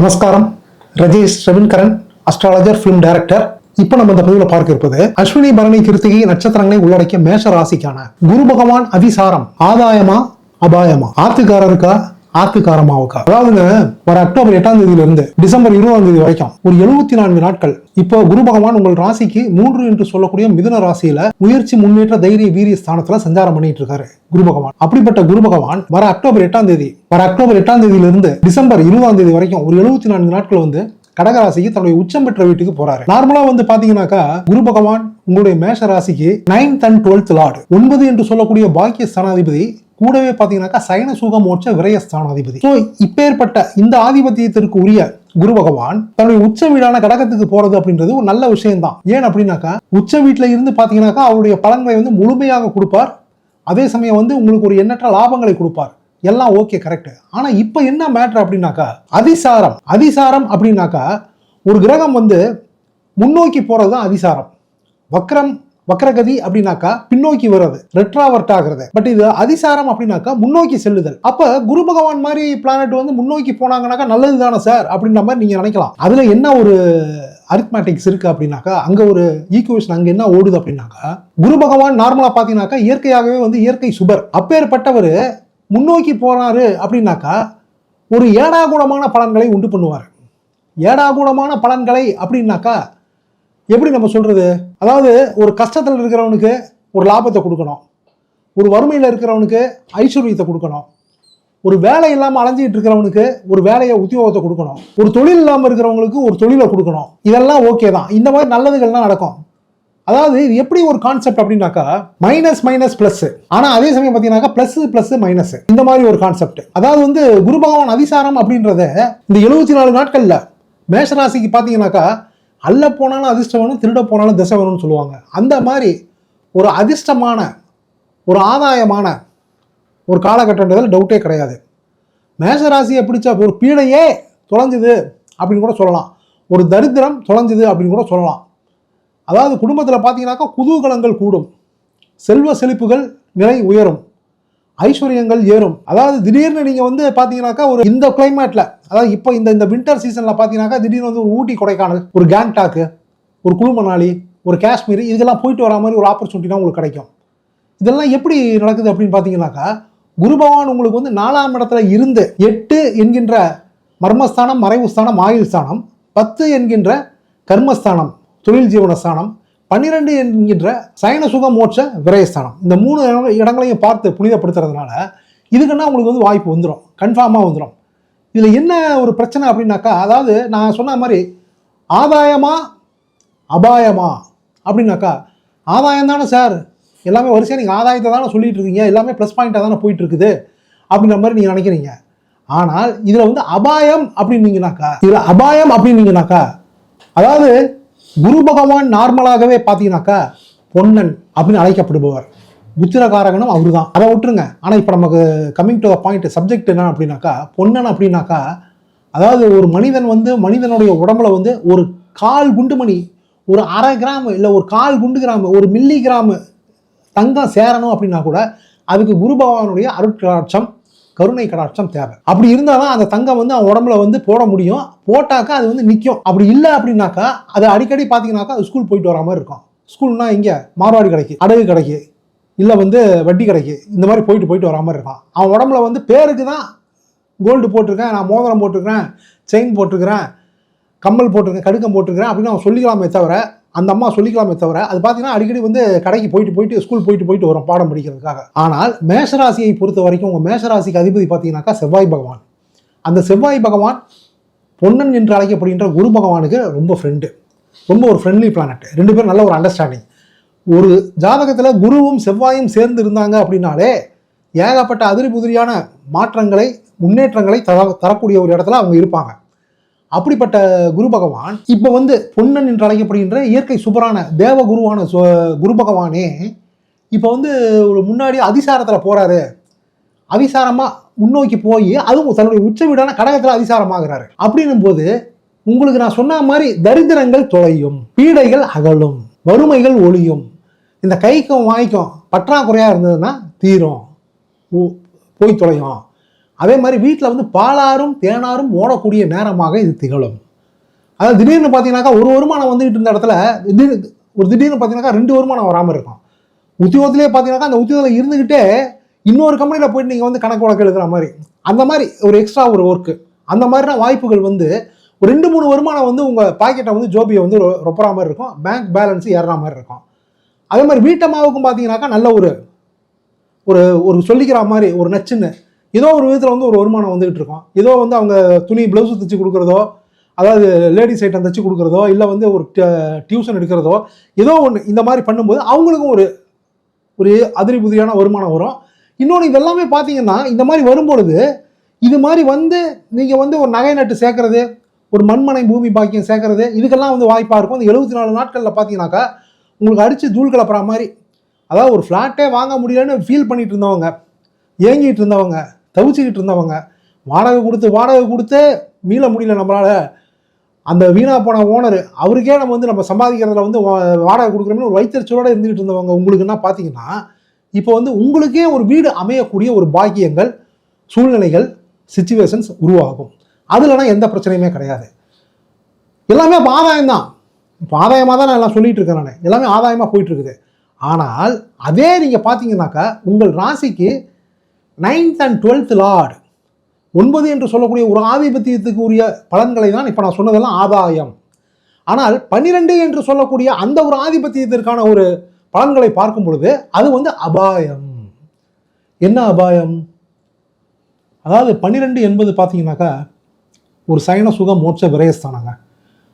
நமஸ்காரம். Rajesh Ravinkaran astrologer film director இப்போ நம்ம இந்த பதிவில் பார்க்க இருப்பது அஸ்வினி பரணி கிருத்திகை நட்சத்திரங்களை உள்ளடக்கிய மேஷ ராசிக்கான குரு பகவான் அதிசாரம் ஆதாயமா அபாயமா? ஆத்துக்காரருக்கா ஆத்துக்காரமாவுக்கா அதாவதுங்க வர அக்டோபர் எட்டாம் தேதியில இருந்து டிசம்பர் இருபதாம் தேதி வரைக்கும் ஒரு எழுபத்தி நான்கு நாட்கள் இப்போ குரு பகவான் உங்கள் ராசிக்கு மூன்று என்று சொல்லக்கூடிய மிதுன ராசியில முயற்சி முன்னேற்ற தைரிய வீரிய ஸ்தானத்துல சஞ்சாரம் பண்ணிட்டு இருக்காரு குரு பகவான். அப்படிப்பட்ட குரு பகவான் வர அக்டோபர் எட்டாம் தேதி வர அக்டோபர் எட்டாம் தேதியிலிருந்து டிசம்பர் இருபதாம் தேதி வரைக்கும் ஒரு எழுபத்தி நான்கு நாட்கள் வந்து கடகராசிக்கு தன்னுடைய உச்சம் பெற்ற வீட்டுக்கு போறாரு. நார்மலா வந்து பாத்தீங்கன்னாக்கா குரு பகவான் உங்களுடைய மேஷ ராசிக்கு நைன்த் அண்ட் டுவெல்த் லார்டு ஒன்பது என்று சொல்லக்கூடிய பாக்கிய ஸ்தானாதிபதி கூடவே பார்த்தீங்கன்னாக்கா சயன சுக மோட்ச விரய ஸோ இப்பேற்பட்ட இந்த ஆதிபத்தியத்திற்கு உரிய குரு பகவான் தன்னுடைய உச்ச வீடான கடகத்துக்கு போறது அப்படின்றது ஒரு நல்ல விஷயம் தான் ஏன் அப்படின்னாக்கா உச்ச வீட்டில் இருந்து பார்த்தீங்கன்னாக்கா அவருடைய பலன்களை வந்து முழுமையாக கொடுப்பார். அதே சமயம் வந்து உங்களுக்கு ஒரு எண்ணற்ற லாபங்களை கொடுப்பார். எல்லாம் ஓகே கரெக்ட் ஆனா இப்போ என்ன மேட்ரு அப்படின்னாக்கா அதிசாரம் அதிசாரம் அப்படின்னாக்கா ஒரு கிரகம் வந்து முன்னோக்கி போகிறது தான் அதிசாரம். வக்ரம் வக்ரகதி அப்படின்னாக்கா பின்னோக்கி வர்றது ரெட்ராவர்ட் ஆகிறது. பட் இது அதிசாரம் அப்படின்னாக்கா முன்னோக்கி செல்லுதல். அப்ப குரு பகவான் மாதிரி பிளானட் வந்து முன்னோக்கி போனாங்கன்னாக்கா நல்லது தானே சார் அப்படின்ற மாதிரி நீங்க நினைக்கலாம். அதுல என்ன ஒரு அரித்மேட்டிக்ஸ் இருக்கு அப்படின்னாக்கா அங்க ஒரு ஈக்குவேஷன் அங்க என்ன ஓடுது அப்படின்னாக்கா குரு பகவான் நார்மலா பாத்தீங்கன்னாக்கா இயற்கையாகவே வந்து இயற்கை சுபர். அப்பேற்பட்டவர் முன்னோக்கி போறாரு அப்படின்னாக்கா ஒரு ஏடாகூடமான பலன்களை உண்டு பண்ணுவார். ஏடாகூடமான பலன்களை அப்படின்னாக்கா எப்படி நம்ம சொல்கிறது அதாவது ஒரு கஷ்டத்தில் இருக்கிறவனுக்கு ஒரு லாபத்தை கொடுக்கணும். ஒரு வறுமையில் இருக்கிறவனுக்கு ஐஸ்வர்யத்தை கொடுக்கணும். ஒரு வேலை இல்லாமல் அலைஞ்சிக்கிட்டு இருக்கிறவனுக்கு ஒரு வேலையை உத்தியோகத்தை கொடுக்கணும். ஒரு தொழில் இல்லாமல் இருக்கிறவங்களுக்கு ஒரு தொழிலை கொடுக்கணும். இதெல்லாம் ஓகே தான். இந்த மாதிரி நல்லதுகள்லாம் நடக்கும். அதாவது இது எப்படி ஒரு கான்செப்ட் அப்படின்னாக்கா மைனஸ் மைனஸ் பிளஸ் ஆனா அதே சமயம் பார்த்தீங்கன்னாக்கா பிளஸ் பிளஸ் மைனஸ் இந்த மாதிரி ஒரு கான்செப்ட் அதாவது வந்து குரு பகவான் அதிசாரம் அப்படின்றத இந்த எழுபத்தி நாலு நாட்கள்ல மேஷராசிக்கு பார்த்தீங்கன்னாக்கா அல்ல போனாலும் அதிர்ஷ்டம் வேணும் திருட போனாலும் திசை வேணும்னு சொல்லுவாங்க. அந்த மாதிரி ஒரு அதிர்ஷ்டமான ஒரு ஆதாயமான ஒரு காலகட்டன்றதில் டவுட்டே கிடையாது. மேஷராசியை பிடிச்ச ஒரு பீடையே தொலைஞ்சுது அப்படின்னு கூட சொல்லலாம். ஒரு தரித்திரம் தொலைஞ்சுது அப்படின்னு கூட சொல்லலாம். அதாவது குடும்பத்தில் பார்த்தீங்கன்னாக்கா குதூகலங்கள் கூடும். செல்வ செழிப்புகள் நிலை உயரும். ஐஸ்வர்யங்கள் ஏறும். அதாவது திடீர்னு நீங்கள் வந்து பார்த்தீங்கன்னாக்கா ஒரு இந்த கிளைமேட்டில் அதாவது இப்போ இந்த இந்த வின்டர் சீசனில் பார்த்தீங்கன்னாக்கா திடீர்னு வந்து ஒரு ஊட்டி கொடைக்கானல் ஒரு கேங்டாக்கு ஒரு குழு மணாலி ஒரு காஷ்மீர் இதுக்கெல்லாம் போயிட்டு வர மாதிரி ஒரு ஆப்பர்ச்சுனிட்டி தான் உங்களுக்கு கிடைக்கும். இதெல்லாம் எப்படி நடக்குது அப்படின்னு பார்த்தீங்கன்னாக்கா குரு பகவான் உங்களுக்கு வந்து நாலாம் இடத்துல இருந்து எட்டு என்கின்ற மர்மஸ்தானம் மறைவு ஸ்தானம் ஆயுள் ஸ்தானம் பத்து என்கின்ற கர்மஸ்தானம் தொழில் ஜீவனஸ்தானம் பன்னிரெண்டு என்கின்ற சயன சுக மோட்ச விரயஸ்தானம். இந்த மூணு இடங்களையும் பார்த்து புனிதப்படுத்துறதுனால இதுக்குன்னா உங்களுக்கு வந்து வாய்ப்பு வந்துடும் கன்ஃபார்மாக வந்துடும் இதில் என்ன ஒரு பிரச்சனை அப்படின்னாக்கா அதாவது நான் சொன்ன மாதிரி ஆதாயமா அபாயமா அப்படின்னாக்கா ஆதாயம் தானே சார்? எல்லாமே வரிசையாக நீங்கள் ஆதாயத்தை தானே சொல்லிட்டு இருக்கீங்க எல்லாமே ப்ளஸ் பாயிண்ட்டாக தானே போயிட்டு இருக்குது அப்படின்ற மாதிரி நீங்கள் நினைக்கிறீங்க. ஆனால் இதில் வந்து அபாயம் அப்படின்னீங்கனாக்கா இதில் அபாயம் அப்படின்னீங்கனாக்கா அதாவது குரு பகவான் நார்மலாகவே பார்த்தீங்கன்னாக்கா பொன்னன் அப்படின்னு அழைக்கப்படுபவர். புத்திரகாரகனும் அவரு தான் அதை விட்டுருங்க. ஆனால் இப்போ நமக்கு coming to a point subject என்ன அப்படின்னாக்கா பொன்னன் அப்படின்னாக்கா அதாவது ஒரு மனிதன் வந்து மனிதனுடைய உடம்புல வந்து ஒரு கால் குண்டுமணி ஒரு அரை கிராம் இல்லை ஒரு கால் குண்டு கிராம் ஒரு மில்லி கிராம் தங்கம் சேரணும் அப்படின்னா கூட அதுக்கு குரு பகவானுடைய அருட்கடாட்சம் கருணை கடாட்சம் தேவை. அப்படி இருந்தால் தான் அந்த தங்கம் வந்து அவன் உடம்புல வந்து போட முடியும். போட்டாக்கா அது வந்து நிற்கும் அப்படி இல்லை அப்படின்னாக்கா அது அடிக்கடி பார்த்தீங்கன்னாக்கா அது ஸ்கூல் போயிட்டு வர மாதிரி இருக்கும். ஸ்கூல்னா இங்கே மார்வாடி கடைக்கு அடகு கடைக்கு இல்லை வந்து வட்டி கடைக்கு இந்த மாதிரி போயிட்டு போயிட்டு வர மாதிரி இருக்கான் அவன் உடம்புல வந்து பேருக்கு தான் கோல்டு போட்டிருக்கேன் நான் மோதிரம் போட்டிருக்கிறேன் செயின் போட்டிருக்கிறேன் கம்மல் போட்டிருக்கேன் கடுக்கம் போட்டிருக்கிறேன் அப்படின்னு அவன் சொல்லிக்கலாமே தவிர அந்த அம்மா சொல்லிக்கலாமே தவிர அது பார்த்தீங்கன்னா அடிக்கடி வந்து கடைக்கு போயிட்டு போயிட்டு ஸ்கூல் போயிட்டு போயிட்டு வரும் பாடம் படிக்கிறதுக்காக. ஆனால் மேஷராசியை பொறுத்த வரைக்கும் உங்கள் மேஷராசிக்கு அதிபதி பார்த்தீங்கன்னாக்கா செவ்வாய் பகவான். அந்த செவ்வாய் பகவான் பொன்னன் என்று அழைக்கப்படுகின்ற குரு பகவானுக்கு ரொம்ப ஃப்ரெண்டு ரொம்ப ஒரு ஃப்ரெண்ட்லி பிளானட் ரெண்டு பேரும் நல்ல ஒரு அண்டர்ஸ்டாண்டிங் ஒரு ஜாதகத்தில் குருவும் செவ்வாயும் சேர்ந்து இருந்தாங்க அப்படின்னாலே ஏகப்பட்ட அதிரி புதிரியான மாற்றங்களை முன்னேற்றங்களை தர தரக்கூடிய ஒரு இடத்துல அவங்க இருப்பாங்க. அப்படிப்பட்ட குரு பகவான் இப்போ வந்து பொன்னன் என்று அழைக்கப்படுகின்ற இயற்கை சுபரான தேவ குருவான குரு பகவானே இப்போ வந்து ஒரு முன்னாடி அதிசாரத்தில் போறாரு. அதிசாரமாக முன்னோக்கி போய் அதுவும் தன்னுடைய உச்ச வீடான கடகத்தில் அதிசாரமாகிறாரு. அப்படின்னும் போது உங்களுக்கு நான் சொன்ன மாதிரி தரித்திரங்கள் தொலையும் பீடைகள் அகலும் வறுமைகள் ஒளியும். இந்த கைக்கும் வாய்க்கும் பற்றாக்குறையாக இருந்ததுன்னா தீரும். ஓ- போய் தொலையும். அதே மாதிரி வீட்டில் வந்து பாலாரும் தேனாரும் ஓடக்கூடிய நேரமாக இது திகழும். அதாவது திடீர்னு பார்த்தீங்கன்னாக்கா ஒரு வருமானம் வந்துகிட்டு இருந்த இடத்துல திடீர்னு ஒரு திடீர்னு பார்த்தீங்கன்னாக்கா ரெண்டு வருமானம் வராமல் இருக்கும். உத்தியோகத்திலே பார்த்தீங்கன்னாக்கா அந்த உத்தியோகத்தில் இருந்துக்கிட்டே இன்னொரு கம்பெனியில் போயிட்டு நீங்கள் வந்து கணக்கு வழக்கு எழுதுகிற மாதிரி அந்த மாதிரி ஒரு எக்ஸ்ட்ரா ஒரு ஒர்க்கு அந்த மாதிரினா வாய்ப்புகள் வந்து ஒரு ரெண்டு மூணு வருமானம் வந்து உங்கள் பாக்கெட்டை வந்து ஜோபியை வந்து ரொப்புற மாதிரி இருக்கும். பேங்க் பேலன்ஸ் ஏறுற மாதிரி இருக்கும். அதே மாதிரி வீட்டம்மாவுக்கும் பார்த்தீங்கன்னாக்கா நல்ல ஒரு ஒரு ஒரு சொல்லிக்கிற மாதிரி ஒரு நச்சுன்னு ஏதோ ஒரு விதத்தில் வந்து ஒரு வருமானம் வந்துகிட்டு இருக்கும். ஏதோ வந்து அவங்க துணி ப்ளவுஸ் தைச்சு கொடுக்குறதோ அதாவது லேடிஸ் ஐட்டம் தைச்சு கொடுக்குறதோ இல்லை வந்து ஒரு டியூஷன் எடுக்கிறதோ ஏதோ ஒன்று இந்த மாதிரி பண்ணும்போது அவங்களுக்கும் ஒரு ஒரு அதிரி புதிரியான வருமானம் வரும். இன்னொன்று இதெல்லாமே பார்த்தீங்கன்னா இந்த மாதிரி வரும்பொழுது இது மாதிரி வந்து நீங்கள் வந்து ஒரு நகை நட்டு சேர்க்கறது ஒரு மண்மனை பூமி பாக்கியம் சேர்க்கறது இதுக்கெல்லாம் வந்து வாய்ப்பாக இருக்கும். அந்த எழுபத்தி நாலு நாட்களில் பார்த்தீங்கன்னாக்கா உங்களுக்கு அடித்து தூள் கிளப்புற மாதிரி அதாவது ஒரு ஃப்ளாட்டே வாங்க முடியலன்னு ஃபீல் பண்ணிகிட்டு இருந்தவங்க ஏங்கிட்டு இருந்தவங்க தவிச்சுக்கிட்டு இருந்தவங்க. வாடகை கொடுத்து வாடகை கொடுத்து மீள முடியல நம்மளால். அந்த வீணா போன ஓனர் அவருக்கே நம்ம வந்து நம்ம சம்பாதிக்கிறதுல வந்து வா- வாடகை கொடுக்குறோம்னு ஒரு வைத்தறிச்சலோட இருந்துகிட்டு இருந்தவங்க. உங்களுக்கு என்ன பார்த்தீங்கன்னா இப்போ வந்து உங்களுக்கே ஒரு வீடு அமையக்கூடிய ஒரு பாக்கியங்கள் சூழ்நிலைகள் சுச்சுவேஷன்ஸ் உருவாகும். அதுலனா எந்த பிரச்சனையுமே கிடையாது. எல்லாமே இப்போ ஆதாயம் தான். இப்போ ஆதாயமாக தான் நான் எல்லாம் சொல்லிட்டு இருக்கேன் நான். எல்லாமே ஆதாயமாக போயிட்டு இருக்குது. ஆனால் அதே நீங்கள் பார்த்தீங்கன்னாக்கா உங்கள் ராசிக்கு நைன்த் அண்ட் டுவெல்த் லார்டு ஒன்பது என்று சொல்லக்கூடிய ஒரு ஆதிபத்தியத்துக்கு உரிய பலன்களை தான் இப்போ நான் சொன்னதெல்லாம் ஆதாயம். ஆனால் பன்னிரெண்டு என்று சொல்லக்கூடிய அந்த ஒரு ஆதிபத்தியத்திற்கான ஒரு பலன்களை பார்க்கும் பொழுது அது வந்து அபாயம். என்ன அபாயம்? அதாவது பன்னிரெண்டு என்பது பார்த்தீங்கன்னாக்கா ஒரு சயன சுக மோட்ச விரயஸ்தானங்க.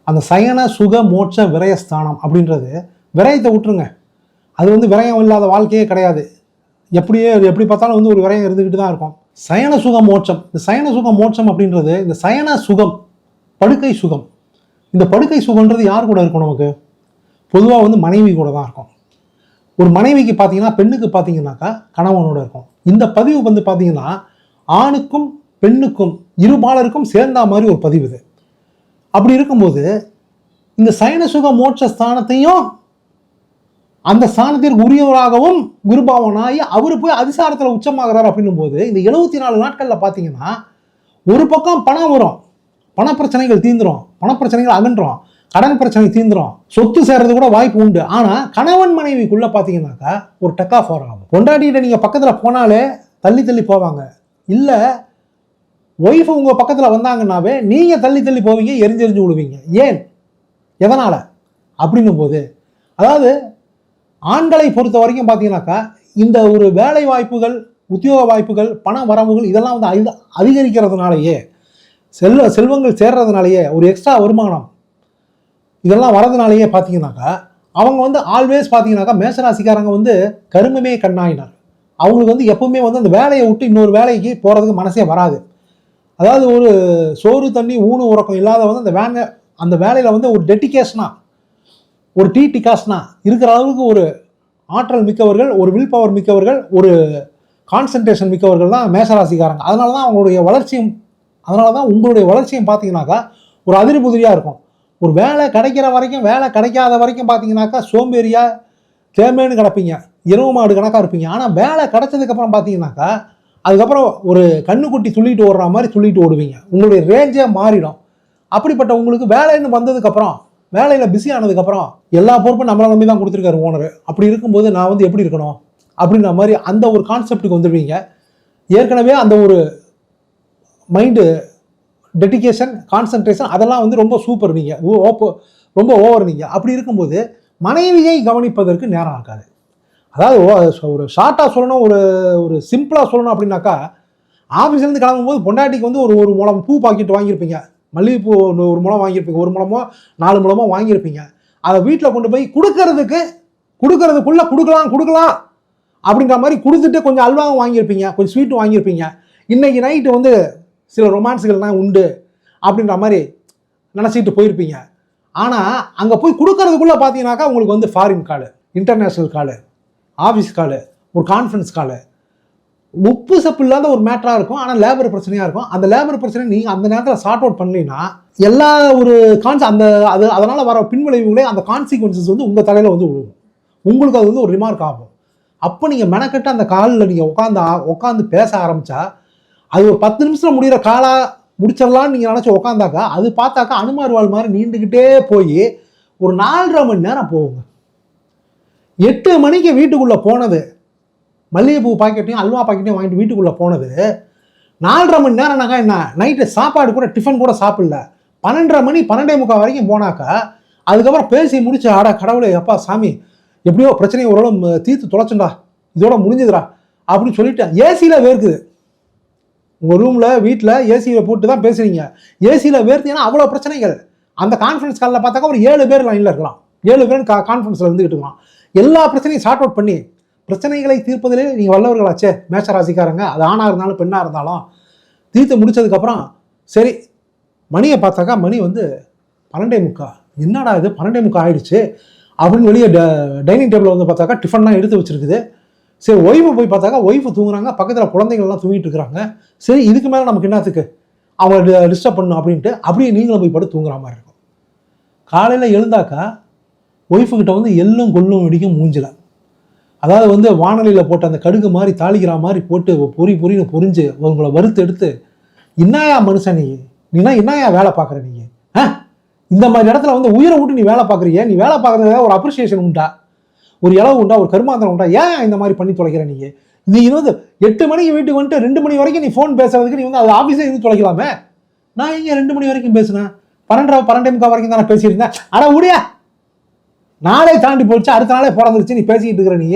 அந்த சயன சுக மோட்ச விரயஸ்தானம் அப்படின்றது விரயத்தை விட்டுருங்க. அது வந்து விரயம் இல்லாத வாழ்க்கையே கிடையாது. எப்படியே எப்படி பார்த்தாலும் வந்து ஒரு விரயம் இருந்துக்கிட்டு தான் இருக்கும். சயன சுக மோட்சம். இந்த சயன சுக மோட்சம் அப்படின்றது இந்த சயன சுகம் படுக்கை சுகம். இந்த படுக்கை சுகம்ன்றது யார் கூட இருக்கும் நமக்கு? பொதுவாக வந்து மனைவி கூட தான் இருக்கும். ஒரு மனைவிக்கு பார்த்தீங்கன்னா பெண்ணுக்கு பார்த்தீங்கன்னாக்கா கணவனோட இருக்கும். இந்த பதிவு வந்து பார்த்தீங்கன்னா ஆணுக்கும் பெண்ணுக்கும் இருபாலருக்கும் சேர்ந்தா மாதிரி ஒரு பதிவு இது. அப்படி இருக்கும்போது இந்த சயன சுக மோட்ச ஸ்தானத்தையும் அந்த ஸ்தானத்திற்கு உரியவராகவும் குருபாவனாகி அவர் போய் அதிசாரத்தில் உச்சமாகிறார் அப்படின்னும் போது இந்த எழுபத்தி நாலு நாட்களில் பார்த்தீங்கன்னா ஒரு பக்கம் பணம் வரும் பணப்பிரச்சனைகள் தீந்துரும் பணப்பிரச்சனைகள் அகன்றும் கடன் பிரச்சனை தீந்துரும் சொத்து சேர்றது கூட வாய்ப்பு உண்டு. ஆனால் கணவன் மனைவிக்குள்ளே பார்த்தீங்கன்னாக்கா ஒரு டக் ஆஃப் ஆகும். கொண்டாடிட்டு நீங்கள் பக்கத்தில் போனாலே தள்ளி தள்ளி போவாங்க. இல்லை ஒய்ஃப் உங்கள் பக்கத்தில் வந்தாங்கன்னாவே நீங்கள் தள்ளி தள்ளி போவீங்க எரிஞ்செறிஞ்சு விடுவீங்க ஏன்? எதனால்? அப்படின்னும் போது அதாவது ஆண்களை பொறுத்த வரைக்கும் பார்த்தீங்கன்னாக்கா இந்த ஒரு வேலை வாய்ப்புகள் உத்தியோக வாய்ப்புகள் பண வரவுகள் இதெல்லாம் வந்து அதிகரிக்கிறதுனாலேயே செல்வ செல்வங்கள் சேர்றதுனாலேயே ஒரு எக்ஸ்ட்ரா வருமானம் இதெல்லாம் வரதுனாலேயே பார்த்தீங்கன்னாக்கா அவங்க வந்து ஆல்வேஸ் பார்த்தீங்கன்னாக்கா மேசராசிக்காரங்க வந்து கருமமே கண்ணாயினார். அவங்களுக்கு வந்து எப்பவுமே வந்து அந்த வேலையை விட்டு இன்னொரு வேலைக்கு போகிறதுக்கு மனசே வராது. அதாவது ஒரு சோறு தண்ணி ஊனு உறக்கம் இல்லாத வந்து அந்த வேலை அந்த வேலையில் வந்து ஒரு டெடிக்கேஷனாக ஒரு டி டிகாஸ்னா இருக்கிற அளவுக்கு ஒரு ஆற்றல் மிக்கவர்கள் ஒரு வில் பவர் மிக்கவர்கள் ஒரு கான்சன்ட்ரேஷன் மிக்கவர்கள் தான் மேசராசிக்காரங்க. அதனால தான் அவங்களுடைய வளர்ச்சியும் அதனால தான் உங்களுடைய வளர்ச்சியும் பார்த்தீங்கன்னாக்கா ஒரு அதிர்புதிரியாக இருக்கும். ஒரு வேலை கிடைக்கிற வரைக்கும் வேலை கிடைக்காத வரைக்கும் பார்த்தீங்கன்னாக்கா சோம்பேறியாக தேமேன்னு கிடப்பீங்க. இரவு மாடு கணக்காக இருப்பீங்க. ஆனால் வேலை கிடைச்சதுக்கப்புறம் பார்த்தீங்கன்னாக்கா அதுக்கப்புறம் ஒரு கண்ணுக்குட்டி துள்ளிட்டு ஓடுற மாதிரி துள்ளிட்டு ஓடுவீங்க. உங்களுடைய ரேஞ்சே மாறிடும். அப்படிப்பட்ட உங்களுக்கு வேலைன்னு வந்ததுக்கப்புறம் வேலையில் பிஸி ஆனதுக்கப்புறம் எல்லா பொறுப்பும் நம்மளை நம்பி தான் கொடுத்துருக்காரு ஓனர் அப்படி இருக்கும்போது நான் வந்து எப்படி இருக்கணும்? அப்படின்ற மாதிரி அந்த ஒரு கான்செப்டுக்கு வந்துடுவீங்க. ஏற்கனவே அந்த ஒரு மைண்டு டெடிக்கேஷன் கான்சன்ட்ரேஷன் அதெல்லாம் வந்து ரொம்ப சூப்பர் நீங்கள் ஓப்போ ரொம்ப ஓவர் நீங்கள் அப்படி இருக்கும்போது மனைவியை கவனிப்பதற்கு நேரம் ஆகாது. அதாவது ஓ- ஒரு ஷார்ட்டாக சொல்லணும் ஒரு ஒரு சிம்பிளாக சொல்லணும் அப்படின்னாக்கா ஆஃபீஸ்லேருந்து கிளம்பும்போது பொண்டாட்டிக்கு வந்து ஒரு ஒரு முளம் பூ பாக்கெட் வாங்கியிருப்பீங்க. மல்லிகைப்பூ ஒன்று ஒரு மூலம் வாங்கியிருப்பீங்க. ஒரு மூலமோ நாலு மூலமோ வாங்கியிருப்பீங்க. அதை வீட்டில் கொண்டு போய் கொடுக்கறதுக்கு கொடுக்கறதுக்குள்ளே கொடுக்கலாம் கொடுக்கலாம் அப்படின்ற மாதிரி கொடுத்துட்டு கொஞ்சம் அல்வாவும் வாங்கியிருப்பீங்க. கொஞ்சம் ஸ்வீட்டும் வாங்கியிருப்பீங்க. இன்னைக்கு நைட்டு வந்து சில ரொமான்ஸுகள்லாம் உண்டு அப்படின்ற மாதிரி நினச்சிக்கிட்டு போயிருப்பீங்க. ஆனால் அங்கே போய் கொடுக்கறதுக்குள்ளே பார்த்தீங்கன்னாக்கா உங்களுக்கு வந்து ஃபாரின் காலு இன்டர்நேஷ்னல் காலு ஆஃபீஸ் காலு ஒரு கான்ஃபரன்ஸ் காலு உப்பு சப்பு இல்லாத ஒரு மேட்டராக இருக்கும் ஆனால் லேபர் பிரச்சனையாக இருக்கும். அந்த லேபர் பிரச்சனை நீங்கள் அந்த நேரத்தில் சார்ட் அவுட் பண்ணீங்கன்னா எல்லா ஒரு கான்ஸ் அந்த அது அதனால் வர பின்விளைவுகளே அந்த கான்சிக்வன்சஸ் வந்து உங்கள் தலையில் வந்து விழுகும். உங்களுக்கு அது வந்து ஒரு ரிமார்க் ஆகும். அப்போ நீங்கள் மெனக்கட்டு அந்த காலில் நீங்கள் உட்காந்து உட்காந்து பேச ஆரம்பித்தா அது ஒரு பத்து நிமிஷத்தில் முடிகிற காலாக முடிச்சிடலாம்னு நீங்கள் நினச்சி உட்காந்தாக்கா அது பார்த்தாக்கா அனுமார்வாழ் மாதிரி நீண்டுக்கிட்டே போய் ஒரு நாலரை மணி நேரம் போகுங்க. எட்டு மணிக்கு வீட்டுக்குள்ளே போனது மல்லிகைப்பூ பாக்கெட்டையும் அல்வா பாக்கெட்டையும் வாங்கிட்டு வீட்டுக்குள்ளே போனது நாலரை மணி நேரம்னாக்கா என்ன நைட்டு சாப்பாடு கூட டிஃபன் கூட சாப்பிடல. பன்னெண்டரை மணி பன்னெண்டே முக்கால் வரைக்கும் போனாக்கா அதுக்கப்புறம் பேசி முடிச்சு ஆடா கடவுளே அப்பா சாமி எப்படியோ பிரச்சனையை ஓரளவு தீர்த்து தொலைச்சுண்டா இதோட முடிஞ்சுதுடா அப்படின்னு சொல்லிட்டு ஏசியில் வேர்க்குது. உங்கள் ரூமில் வீட்டில் ஏசியில் போட்டு தான் பேசுகிறீங்க ஏசியில் வேர்த்தீங்கன்னா அவ்வளோ பிரச்சனைகள். அந்த கான்ஃபரன்ஸ் காலில் பார்த்தாக்கா ஒரு ஏழு பேர் லைனில் இருக்கலாம். ஏழு பேர் கா கான்ஃபரன்ஸில் இருந்துக்கிட்டு இருக்கலாம். எல்லா பிரச்சனையும் ஷார்ட் அவுட் பண்ணி பிரச்சனைகளை தீர்ப்பதிலே நீங்கள் வல்லவர்களாச்சே. மேஷ ராசிக்காரங்க அது ஆணாக இருந்தாலும் பெண்ணாக இருந்தாலும் தீர்த்து முடிச்சதுக்கப்புறம் சரி மணியை பார்த்தாக்கா மணி வந்து பன்னெண்டே முக்கா என்னடா இது? பன்னெண்டே முக்கா ஆயிடுச்சு. அப்படின்னு வெளியே டைனிங் டேபிளில் வந்து பார்த்தாக்கா டிஃபன்லாம் எடுத்து வச்சிருக்குது. சரி ஒய்ஃபை போய் பார்த்தாக்கா ஒய்ஃபு தூங்குறாங்க. பக்கத்தில் குழந்தைங்கள்லாம் தூங்கிட்டு இருக்கிறாங்க சரி இதுக்கு மேலே நமக்கு என்னத்துக்கு? அவங்கள டிஸ்டர்ப் பண்ணும் அப்படின்ட்டு அப்படியே நீங்களும் போய் படுத்து தூங்குற மாதிரி இருக்கும். காலையில் எழுந்தாக்கா ஒய்ஃபுக்கிட்ட வந்து எள்ளும் கொள்ளும் வெடிக்கும் மூஞ்சில. அதாவது வந்து வானொலியில் போட்ட அந்த கடுகு மாதிரி தாளிக்கிற மாதிரி போட்டு பொறி பொறின்னு பொறிஞ்சு உங்களை வறுத்து எடுத்து என்னையா மனுஷன் நீ? நீனா என்னையா வேலை பார்க்குற நீ? ஆ? இந்த மாதிரி இடத்துல வந்து உயிரை விட்டு நீ வேலை பார்க்குறிய? நீ வேலை பார்க்குறதுக்காக ஒரு அப்ரிசியேஷன் உண்டா? ஒரு இளவு உண்டா? ஒரு கருமாந்திரம் உண்டா? ஏன் இந்த மாதிரி பண்ணி தொலைக்கிற நீ? நீ இருபது வந்து எட்டு மணிக்கு வீட்டுக்கு வந்துட்டு ரெண்டு மணி வரைக்கும் நீ ஃபோன் பேசுறதுக்கு நீ வந்து அது ஆஃபீஸே இருந்து தொலைக்கலாமே? நான் இங்கே ரெண்டு மணி வரைக்கும் பேசினேன்? பன்னெண்டரை பன்னெண்டே முக்கால் வரைக்கும் தான் நான் பேசியிருந்தேன் ஆனால் உடியா! நாளே தாண்டி போச்சு அடுத்த நாளே பிறந்துருச்சு நீ பேசிக்கிட்டு இருக்கிற நீ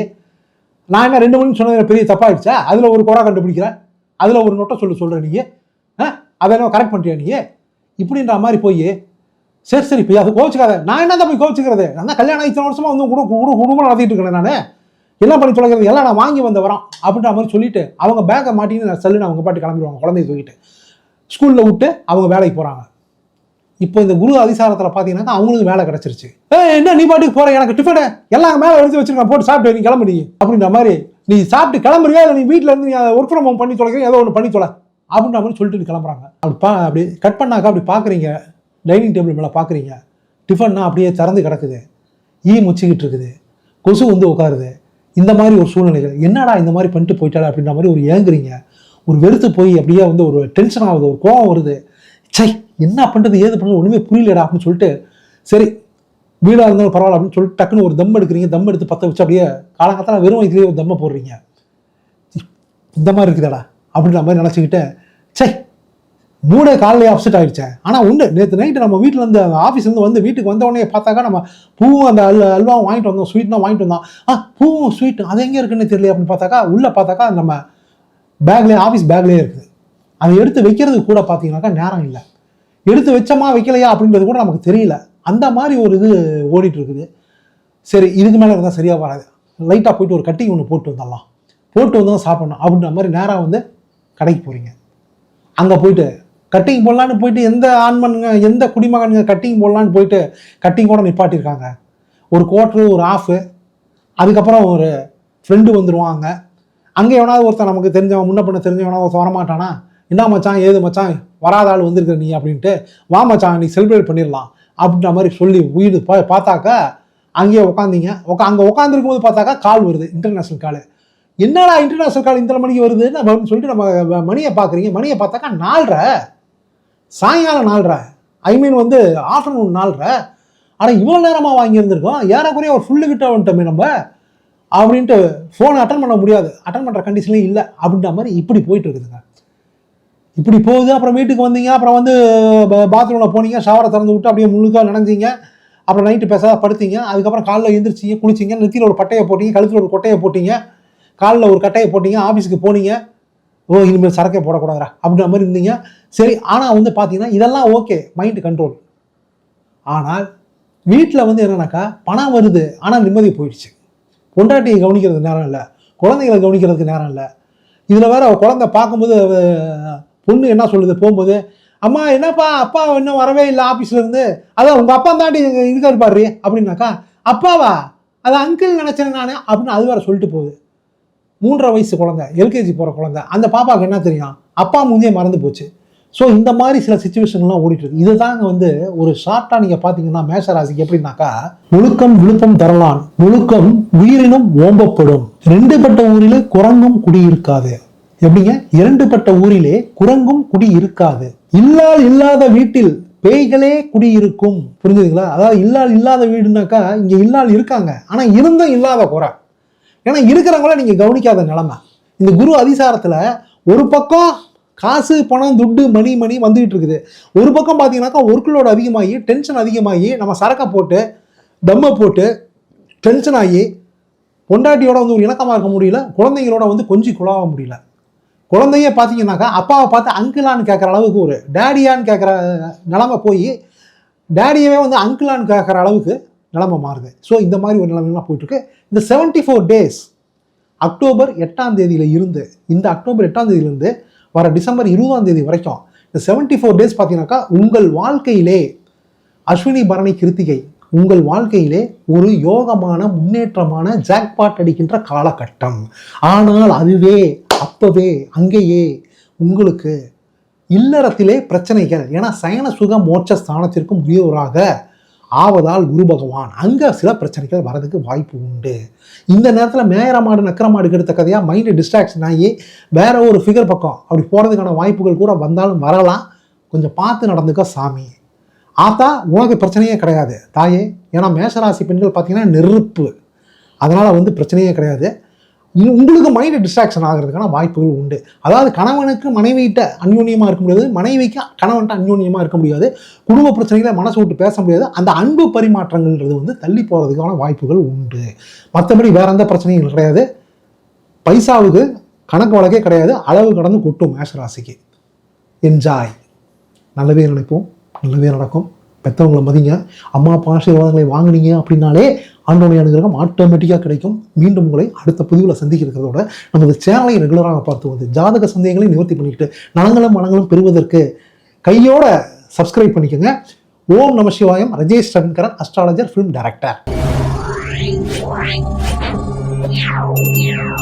நான் என்ன ரெண்டு மணி சொன்னது பெரிய தப்பாயிடுச்சா? அதில் ஒரு குறை கண்டுபிடிக்கிறேன் அதில் ஒரு நொட்டை சொல்லி சொல்கிற நீ அதை என்ன கரெக்ட் பண்ணுறியா நீ இப்படின்ற மாதிரி போய் சரி சரி இப்போ அது கோவிச்சுக்காத. நான் என்ன போய் கோவிச்சுக்கிறது? நான் தான் கல்யாணம் இத்தனை வருஷமாக வந்து குடு குடு குடும்பம் நடத்திட்டு இருக்கிறேன் நான். என்ன பண்ணி தொலைக்கிறது எல்லாம் நான் வாங்கி வந்த வரோம் அப்படின்ற மாதிரி சொல்லிட்டு அவங்க பேக்கை மாட்டின்னு நான் செல்லுன்னு அவங்க பாட்டு கிளம்பிடுவாங்க குழந்தைய தூக்கிட்டு. ஸ்கூலில் விட்டு அவங்க வேலைக்கு போகிறாங்க இப்போ இந்த குரு அதிசாரத்தில் பார்த்தீங்கன்னாக்கா அவங்களுக்கு வேலை கிடச்சிருச்சு. ஏ என்ன நீ பாட்டுக்கு போகிற எனக்கு டிஃபனை எல்லாம் மேலே எடுத்து வச்சிருக்கேன் போட்டு சாப்பிட்டு நீ கிளம்பு நீ. அப்படின்ற மாதிரி நீ சாப்பிட்டு கிளம்புறியா? இல்லை நீ வீட்டில் இருந்து நீ ஒர்க் ஃப்ரம் ஹோம் பண்ணி தொலைக்கிற ஏதோ ஒன்று பண்ணி தொலை. அப்படின்ற மாதிரி சொல்லிட்டு கிளம்புறாங்க. அப்படி பா அப்படி கட் பண்ணாக்கா அப்படி பார்க்குறீங்க டைனிங் டேபிள் மேலே பார்க்குறீங்க டிஃபன்னா அப்படியே திறந்து கிடக்குது. ஈ முச்சிக்கிட்டு இருக்குது. கொசு வந்து உட்காருது. இந்த மாதிரி ஒரு சூழ்நிலைகள். என்னடா இந்த மாதிரி பண்ணிட்டு போயிட்டாடா அப்படின்ற மாதிரி ஒரு ஏங்குறீங்க. ஒரு வெறுத்து போய் அப்படியே வந்து ஒரு டென்ஷன் ஆகுது. ஒரு கோவம் வருது. சை என்ன பண்ணுறது ஏது பண்ணுறது ஒன்றுமே புரியலடா அப்படின்னு சொல்லிட்டு சரி வீடாக இருந்தாலும் பரவாயில்ல அப்படின்னு சொல்லிட்டு டக்குன்னு ஒரு தம் எடுக்கிறீங்க. தம் எடுத்து பற்ற வச்சு அப்படியே காலங்காத்தால வெறும் இதுலேயே ஒரு தம்மை போடுறீங்க. இந்த மாதிரி இருக்குதாடா அப்படின்ற மாதிரி நினச்சிக்கிட்டு சே மூணே காலையிலே அப்செட் ஆகிடுச்சேன் ஆனால் உண்டு. நேற்று நைட்டு நம்ம வீட்டில் இருந்து ஆஃபீஸ்லேருந்து வந்து வீட்டுக்கு வந்த உடனே பார்த்தாக்கா நம்ம பூவும் அந்த அல் அல்வாவும் வாங்கிட்டு வந்தோம். ஸ்வீட்லாம் வாங்கிட்டு வந்தோம். ஆ பூவும் ஸ்வீட் அது எங்கே இருக்குன்னு தெரியல அப்படின்னு பார்த்தாக்கா உள்ளே பார்த்தாக்கா நம்ம பேக்லேயே ஆஃபீஸ் பேக்லேயே இருக்குது. அதை எடுத்து வைக்கிறதுக்கு கூட பார்த்தீங்கன்னாக்கா நேரம் இல்லை. எடுத்து வச்சோமா வைக்கலையா அப்படின்றது கூட நமக்கு தெரியல. அந்த மாதிரி ஒரு இது ஓடிட்டு இருக்குது சரி இதுக்கு மேலே இருந்தால் சரியாக வராது. லைட்டாக போயிட்டு ஒரு கட்டிங் ஒன்று போட்டு வந்துடலாம். போட்டு வந்து தான் சாப்பிடணும் அப்படின்ற மாதிரி நேராக வந்து கடைக்கு போகிறீங்க அங்கே போயிட்டு கட்டிங் போடலான்னு போயிட்டு எந்த ஆண்மனுங்க எந்த குடிமகனுங்க கட்டிங் போடலான்னு போயிட்டு கட்டிங் கூட நிப்பாட்டியிருக்காங்க. ஒரு குவார்ட்ரு ஒரு ஆஃபு அதுக்கப்புறம் ஒரு ஃப்ரெண்டு வந்துடுவாங்க அங்கே எவனாவது ஒருத்தன் நமக்கு தெரிஞ்சவன் முன்ன பண்ண தெரிஞ்சவனா ஒருத்தன் வரமாட்டானா? என்ன மச்சான் ஏது மச்சான் வராத ஆள் வந்திருக்க நீ அப்படின்ட்டு வா மச்சான் நீ செலிப்ரேட் பண்ணிடலாம் அப்படின்ற மாதிரி சொல்லி உயிர் பா பார்த்தாக்கா அங்கேயே உட்காந்திங்க உக்கா அங்கே உட்காந்துருக்கும் போது பார்த்தாக்கா கால் வருது இன்டர்நேஷ்னல் கால் என்னடா இன்டர்நேஷ்னல் கால் இந்த மணிக்கு வருதுன்னு அப்படின்னு சொல்லிட்டு நம்ம மணியை பார்க்குறீங்க. மணியை பார்த்தாக்கா நாலரை. சாயங்காலம் நாலரை. ஐ மீன் வந்து ஆஃப்டர்நூன் நாலரை. ஆனால் இவ்வளோ நேரமாக வாங்கியிருந்திருக்கோம். ஏறக்குறைய ஒரு ஃபுல்லு கிட்ட வந்துட்டோமே நம்ம. அப்படின்ட்டு ஃபோனை அட்டன் பண்ண முடியாது. அட்டன் பண்ணுற கண்டிஷன்லேயும் இல்லை. அப்படின்ற மாதிரி இப்படி போயிட்டு இருக்குதுங்க. இப்படி போகுது அப்புறம் வீட்டுக்கு வந்தீங்க அப்புறம் வந்து பாத்ரூமில் போனீங்க ஷவரை திறந்து விட்டு அப்படியே முழுக்க நினைஞ்சிங்க அப்புறம் நைட்டு பேசாத படுத்தீங்க அதுக்கப்புறம் காலைல எழுந்திரிச்சிங்க குளிச்சிங்க நெத்தியில் ஒரு பட்டையை போட்டிங்க கழுத்தில் ஒரு கொட்டையை போட்டிங்க காலில் ஒரு கட்டையை போட்டீங்க ஆஃபீஸுக்கு போனீங்க ஓ இனிமேல் சரக்கே போடக்கூடாதுடா அப்படின்ற மாதிரி இருந்தீங்க. சரி ஆனால் வந்து பார்த்தீங்கன்னா இதெல்லாம் ஓகே மைண்டு கண்ட்ரோல் ஆனால் வீட்டில் வந்து என்னன்னாக்கா பணம் வருது ஆனால் நிம்மதி போயிடுச்சு. பொண்டாட்டியை கவனிக்கிறதுக்கு நேரம் இல்லை குழந்தைகளை கவனிக்கிறதுக்கு நேரம் இல்லை. இதில் வேற குழந்தை பார்க்கும்போது பொண்ணு என்ன சொல்லுது? போகும்போது அம்மா என்னப்பா அப்பா இன்னும் வரவே இல்லை ஆஃபீஸ்லேருந்து அதான் உங்கள் அப்பா தாண்டி இருக்காரு பாரு அப்படின்னாக்கா அப்பாவா? அது அங்கிள் நினச்சேன் நான் அப்படின்னு அது வேற சொல்லிட்டு போகுது. மூன்றரை வயசு குழந்தை எல்கேஜி போகிற குழந்தை. அந்த பாப்பாவுக்கு என்ன தெரியும்? அப்பா முந்தைய மறந்து போச்சு. ஸோ இந்த மாதிரி சில சுச்சுவேஷன்லாம் ஓடிட்டு இருக்கு. இதுதாங்க வந்து ஒரு ஷார்ட்டாக நீங்கள் பார்த்தீங்கன்னா மேஷராசிக்கு எப்படின்னாக்கா ஒழுக்கம் விழுப்பம் தரலான். ஒழுக்கம் உயிரினும் ஓம்பப்படும். ரெண்டு பட்ட ஊரில் குரங்கும் குடியிருக்காது. எப்படிங்க? இரண்டுபட்ட ஊரிலே குரங்கும் குடி இருக்காது. இல்லால் இல்லாத வீட்டில் பேய்களே குடியிருக்கும் புரிஞ்சுதுங்களா? அதாவது இல்லால் இல்லாத வீடுனாக்கா இங்க இல்லால் இருக்காங்க. ஆனா இருந்தும் இல்லாத குறை. ஏன்னா இருக்கிறவங்கள நீங்க கவனிக்காத நிலைமை. இந்த குரு அதிசாரத்துல ஒரு பக்கம் காசு பணம் துட்டு மணி மணி வந்துகிட்டு இருக்குது. ஒரு பக்கம் பார்த்தீங்கன்னாக்கா ஒர்க்லோடு அதிகமாகி டென்ஷன் அதிகமாகி நம்ம சரக்கை போட்டு தம்மை போட்டு டென்ஷன் ஆகி பொண்டாட்டியோட வந்து ஒரு இணக்கமாக இருக்க முடியல குழந்தைங்களோட வந்து கொஞ்சம் குழாவ முடியல. குழந்தைய பார்த்தீங்கன்னாக்கா அப்பாவை பார்த்து அங்கிளான்னு கேட்குற அளவுக்கு ஒரு டேடியான்னு கேட்குற நிலமை போய் டேடியவே வந்து அங்கிளான்னு கேட்குற அளவுக்கு நிலமை மாறுது. ஸோ இந்த மாதிரி ஒரு நிலைமைலாம் போயிட்டுருக்கு. இந்த செவன்ட்டி ஃபோர் டேஸ் அக்டோபர் எட்டாம் தேதியில் இருந்து இந்த அக்டோபர் எட்டாம் தேதியிலிருந்து வர டிசம்பர் இருபதாம் தேதி வரைக்கும் இந்த செவன்ட்டி ஃபோர் டேஸ் பார்த்தீங்கன்னாக்கா உங்கள் வாழ்க்கையிலே அஸ்வினி பரணி கிருத்திகை உங்கள் வாழ்க்கையிலே ஒரு யோகமான முன்னேற்றமான ஜாக்பாட் அடிக்கின்ற காலகட்டம். ஆனால் அதுவே அப்பவே அங்கேயே உங்களுக்கு இல்லறத்திலே பிரச்சனைகள். ஏன்னா சயன சுக மோட்ச ஸ்தானத்திற்கும் உரியவராக ஆவதால் குரு பகவான். அங்கே சில பிரச்சனைகள் வரதுக்கு வாய்ப்பு உண்டு. இந்த நேரத்தில் மேயரமாடு நக்கரமாடு எடுத்த கதையாக மைண்டு டிஸ்ட்ராக்ஷன் ஆகி வேற ஒரு ஃபிகர் பக்கம் அப்படி போகிறதுக்கான வாய்ப்புகள் கூட வந்தாலும் வரலாம். கொஞ்சம் பார்த்து நடந்துக்க சாமி. ஆத்தா உனக்கு பிரச்சனையே கிடையாது. தாயே ஏன்னா மேஷராசி பெண்கள் பார்த்தீங்கன்னா நெருப்பு. அதனால் வந்து பிரச்சனையே கிடையாது. உங்களுக்கு மைண்டு டிஸ்ட்ராக்ஷன் ஆகிறதுக்கான வாய்ப்புகள் உண்டு. அதாவது கணவனுக்கு மனைவியிட்ட அந்யோன்யமாக இருக்க முடியாது மனைவிக்கு கணவன்கிட்ட அந்யோன்யமாக இருக்க முடியாது குடும்ப பிரச்சனைகளை மனசு விட்டு பேச முடியாது அந்த அன்பு பரிமாற்றங்கள்ன்றது வந்து தள்ளி போகிறதுக்கான வாய்ப்புகள் உண்டு. மற்றபடி வேற எந்த பிரச்சனையும் கிடையாது. பைசாவுக்கு கணக்கு வழக்கே கிடையாது அளவு கடந்து கொட்டும் மேஷராசிக்கு என்ஜாய் நல்லவே நினைப்போம் நல்லவே நடக்கும். பெற்றவங்களை மதிங்க. அம்மா அப்பா ஆசீர்வாதங்களை வாங்குனீங்க அப்படின்னாலே ஆண்டோடைய அனுகிரகம் ஆட்டோமேட்டிக்காக கிடைக்கும். மீண்டும் உங்களை அடுத்த பதிவில் சந்திக்கிறதோட நமது சேனலை ரெகுலராக பார்த்து வந்து ஜாதக சந்தேகங்களை நிவர்த்தி பண்ணிக்கிட்டு நலங்களும் மனங்களும் பெறுவதற்கு கையோட சப்ஸ்கிரைப் பண்ணிக்கோங்க. ஓம் நம Sivayam. Rajesh Ravinkaran astrologer film director